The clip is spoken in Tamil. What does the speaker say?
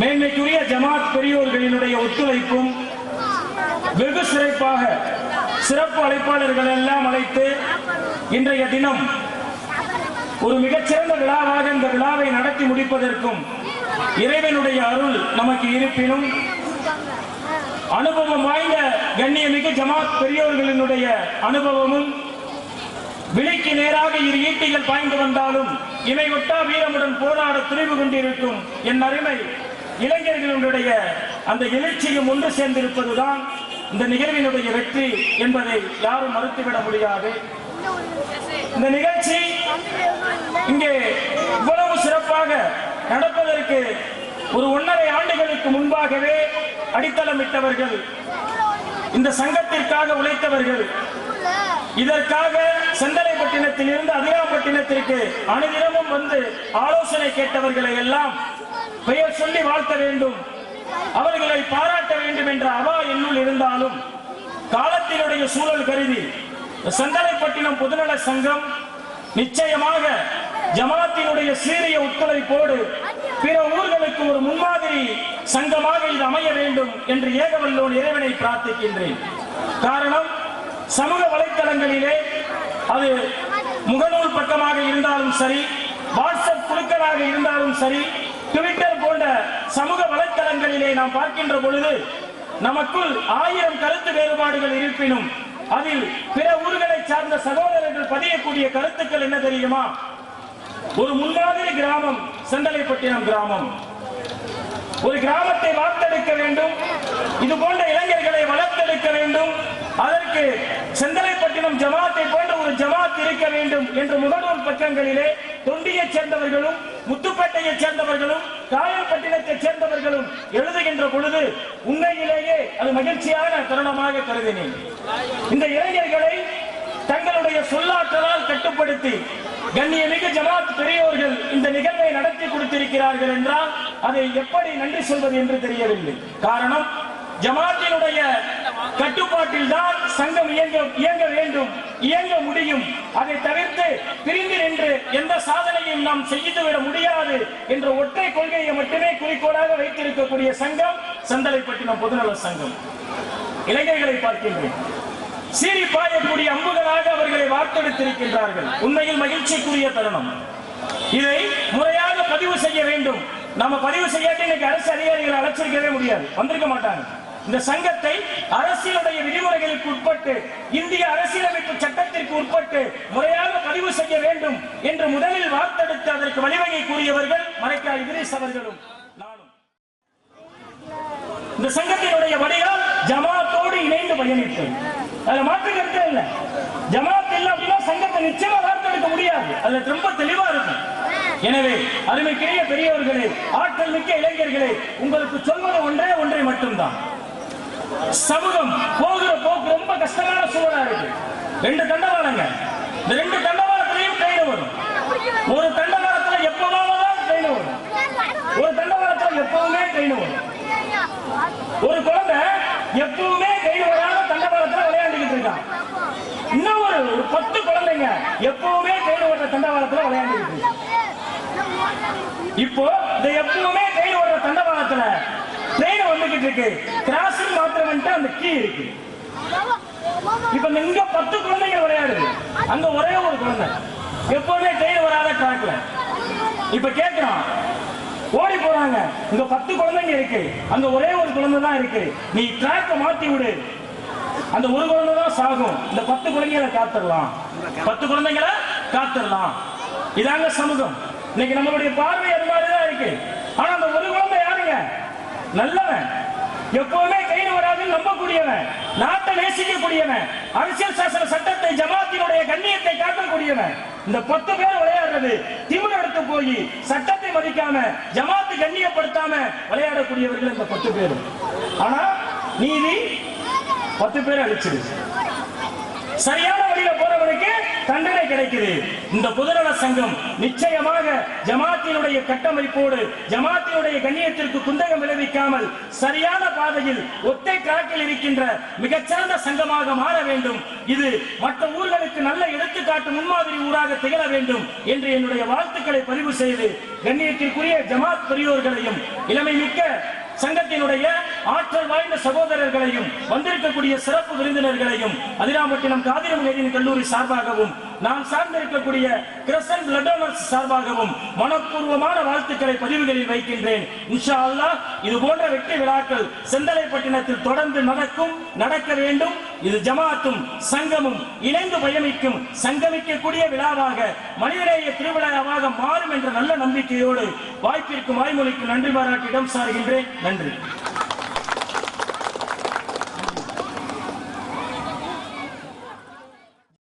மேன்மைக்குரிய ஜமாத் பெரியோர்களினுடைய ஒத்துழைப்பும் வெகு சிறப்பாக சிறப்பு அழைப்பாளர்கள் எல்லாம் அழைத்து இன்றைய தினம் ஒரு மிகச்சிறந்த விழாவாக இந்த விழாவை நடத்தி முடிப்பதற்கும் இறைவனுடைய அருள் நமக்கு இருப்பினும் அனுபவம் வாய்ந்த கண்ணியமிகு ஜமாத் பெரியோர்களினுடைய அனுபவமும் விலைக்கு நேராக இரு ஈட்டிகள் பாய்ந்து வந்தாலும் இவை ஒட்டா வீரமுடன் போராட துணிவு கொண்டிருக்கும் என் அருமை இளைஞர்களுடைய அந்த எழுச்சியும் ஒன்று சேர்ந்திருப்பதுதான் இந்த நிகழ்வினுடைய வெற்றி என்பதை யாரும் மறுத்துவிட முடியாது. இந்த நிகழ்ச்சி இங்கே இவ்வளவு சிறப்பாக நடப்பதற்கு ஒரு ஒன்றரை ஆண்டுகளுக்கு முன்பாகவே அடித்தளமிட்டவர்கள் இந்த சங்கத்திற்காக உழைத்தவர்கள் இதற்காக செந்தலைப்பட்டினத்தில் இருந்து அதிகாப்பட்டினத்திற்கு அனுதினமும் வந்து ஆலோசனை கேட்டவர்களை எல்லாம் பெயர் சொல்லி வாழ்த்த வேண்டும். அவர்களை பாராட்ட வேண்டும் என்ற அவா என்னுள் இருந்தாலும் காலத்தினுடைய சூழல் கருதி சந்தனைப்பட்டினம் பொதுநல சங்கம் நிச்சயமாக ஜமாத்தினுடைய சீரிய ஒத்துழைப்போடு பிற ஊர்களுக்கு ஒரு முன்மாதிரி சங்கமாக இது அமைய வேண்டும் என்று ஏகவல்லோன் இறைவனை பிரார்த்திக்கின்றேன். காரணம் சமூக வலைத்தளங்களிலே அது முகநூல் பக்கமாக இருந்தாலும் சரி வாட்ஸ்அப் குழுக்களாக இருந்தாலும் சரி ட்விட்டர் சமூக வலைத்தளங்களிலே நாம் பார்க்கின்ற பொழுது நமக்குள் ஆயிரம் கருத்து வேறுபாடுகள் இருப்பினும் அதில் பிற ஊர்களை சார்ந்த சகோதரர்கள் பதியக்கூடிய கருத்துக்கள் என்ன தெரியுமா? ஒரு முன்மாதிரி கிராமம் செந்தலைப்பட்டினம் கிராமம். ஒரு கிராமத்தை வார்த்தெடுக்க வேண்டும் இது போன்ற இளைஞர்களை வளர்த்தெடுக்க வேண்டும் அதற்கு செந்தலைப்பட்டினம் ஜமாத்தை போன்ற ஒரு ஜமாத் இருக்க வேண்டும் என்று முகநூல் பக்கங்களிலே தொண்டியைச் சேர்ந்தவர்களும் முத்துப்பேட்டையைச் சேர்ந்தவர்களும் காயப்பட்டினத்தை சேர்ந்தவர்களும் எழுதுகின்ற பொழுது உண்மையிலேயே அது மகிழ்ச்சியான தருணமாக கருதினேன். இந்த இளைஞர்களை தங்களுடைய சொல்லாற்றலால் கட்டுப்படுத்தி கண்ணியமிகு ஜமாத் பெரியோர்கள் இந்த நிகழ்வை நடத்தி கொடுத்திருக்கிறார்கள் என்றால் அதை எப்படி நன்றி சொல்வது என்று தெரியவில்லை. காரணம் ஜமாத்தினுடைய கட்டுப்பாட்டில் தான் சங்கம் இயங்க இயங்க வேண்டும் இயங்க முடியும். அதை தவிர்த்து பிரிந்து நின்று எந்த சாதனையும் நாம் செய்துவிட முடியாது என்ற ஒற்றை கொள்கையை மட்டுமே குறிக்கோளாக வைத்திருக்கக்கூடிய சங்கம் சந்தலைப்பட்டினம் பொதுநல சங்கம். இளைஞர்களை பார்க்கின்றேன். சீறி பாயக்கூடிய அம்புகளாக அவர்களை வார்த்தெடுத்திருக்கின்றார்கள். உண்மையில் மகிழ்ச்சிக்குரிய தருணம். இதை முறையாக பதிவு செய்ய வேண்டும். நம்ம பதிவு செய்யாட்டி இன்னைக்கு அரசு அதிகாரிகளை அழைச்சிருக்கவே முடியாது. வந்திருக்க மாட்டாங்க. இந்த சங்கத்தை அரசியலுடைய விதிமுறைகளுக்கு உட்பட்டு இந்திய அரசியலமைப்பு சட்டத்திற்கு உட்பட்டு முறையாக பதிவு செய்ய வேண்டும் என்று முதலில் வார்த்தெடுத்து அதற்கு வழிவகை கூறியவர்கள் மறைக்கால் இதிரீஸ் அவர்களும் நானும். இந்த சங்கத்தினுடைய வடிகால் ஜமாத்தோடு இணைந்து பயணித்தது. அதுல மாற்று கருத்து இல்ல. ஜமாத் இல்ல அப்படின்னா சங்கத்தை நிச்சயமா வார்த்தெடுக்க முடியாது. அதுல ரொம்ப தெளிவா இருக்கும். எனவே அருமைக்குரிய பெரியவர்களே ஆற்றல் மிக்க இளைஞர்களே உங்களுக்கு சொல்வது ஒன்றே ஒன்றை மட்டும்தான். சமூகம் போகிற போக்கு ரொம்ப கஷ்டமான சூழலா இருக்கு. ரெண்டு தண்டவாளங்க. இந்த ரெண்டு தண்டவாளத்திலையும் ட்ரெயின் வரும். ஒரு தண்டவாளத்துல எப்பவாவதான் ட்ரெயின் வரும். ஒரு தண்டவாளத்துல எப்பவுமே ட்ரெயின் வரும். ஒரு குழந்தை எப்பவுமே ட்ரெயின் வராத தண்டவாளத்துல விளையாண்டுகிட்டு இருக்கான் இன்னும் ஒரு ஒரு பத்து குழந்தைங்க எப்பவுமே ட்ரெயின் ஓடுற தண்டவாளத்துல விளையாண்டுகிட்டு இருக்கு. இப்போ இந்த எப்பவுமே ட்ரெயின் ஓடுற தண்டவாளத்துல ட்ரெயின் வந்துகிட்டு இருக்கு. கிராசிங் மாத்திரம் வந்துட்டு அந்த கீ இருக்கு. இப்ப இங்க பத்து குழந்தைங்க விளையாடுது. அங்க ஒரே ஒரு குழந்தை. எப்பவுமே ட்ரெயின் வராத ட்ராக்ல இப்ப கேட்கிறோம் ஓடி போறாங்க. இங்க பத்து குழந்தைங்க இருக்கு. அங்க ஒரே ஒரு குழந்தை தான் இருக்கு. நீ ட்ராக்க மாத்தி விடு. அந்த ஒரு குழந்தை தான் சாகும். இந்த பத்து குழந்தைகளை காத்துடலாம். பத்து குழந்தைகளை காத்துடலாம். இதாங்க சமூகம். இன்னைக்கு நம்மளுடைய பார்வை அது மாதிரி தான் இருக்கு ஆனா அந்த ஒரு குழந்தை யாருங்க நல்லவன். எப்பவுமே கைது வராதுன்னு நம்பக்கூடியவன். நாட்டை நேசிக்கக்கூடியவன். அரசியல் சாசன சட்டத்தை ஜமாத்தினுடைய கண்ணியத்தை காட்டக்கூடியவன் இந்த பத்து பேர் விளையாடுறது திமிர் எடுத்து போய் சட்டத்தை மதிக்காம ஜமாத்து கண்ணியப்படுத்தாம விளையாடக்கூடியவர்கள் இந்த பத்து பேர் ஆனா நீதி பத்து பேர் அழிச்சிடு சரியான வழியில போறவனுக்கு தண்டனை கிடைக்குது. இந்த புதுநல சங்கம் நிச்சயமாக ஜமாத்தினுடைய கட்டமைப்போடு ஜமாத்தினுடைய கண்ணியத்திற்கு குந்தகம் விளைவிக்காமல் சரியான பாதையில் ஒத்தை காட்டில் இருக்கின்ற மிகச்சிறந்த சங்கமாக மாற வேண்டும். இது மற்ற ஊர்களுக்கு நல்ல எடுத்துக்காட்டு முன்மாதிரி ஊராக திகழ வேண்டும் என்று என்னுடைய வாழ்த்துக்களை பதிவு செய்து கண்ணியத்திற்குரிய ஜமாத் பெரியோர்களையும் இளமை மிக்க சங்கத்தினுடைய ஆற்றல் வாய்ந்த சகோதரர்களையும் வந்திருக்கக்கூடிய சிறப்பு விருந்தினர்களையும் அதிராமட்டினம் காதிரம் நேரின் கல்லூரி சார்பாகவும் நான் சார்ந்திருக்கக்கூடிய கிரசன் பிளட் சார்பாகவும் மனப்பூர்வமான வாழ்த்துக்களை பதிவுகளில் வைக்கின்றேன். இன்ஷா அல்லா இது போன்ற வெற்றி விழாக்கள் செந்தலைப்பட்டினத்தில் தொடர்ந்து நடக்கும் நடக்க வேண்டும். இது ஜமாத்தும் சங்கமும் இணைந்து பயணிக்கும் சங்கமிக்கக்கூடிய விழாவாக மனிதநேய திருவிழாவாக மாறும் என்ற நல்ல நம்பிக்கையோடு வாய்ப்பிற்கும் வாய்மொழிக்கும் நன்றி பாராட்டி இடம் சாருகின்றேன். நன்றி.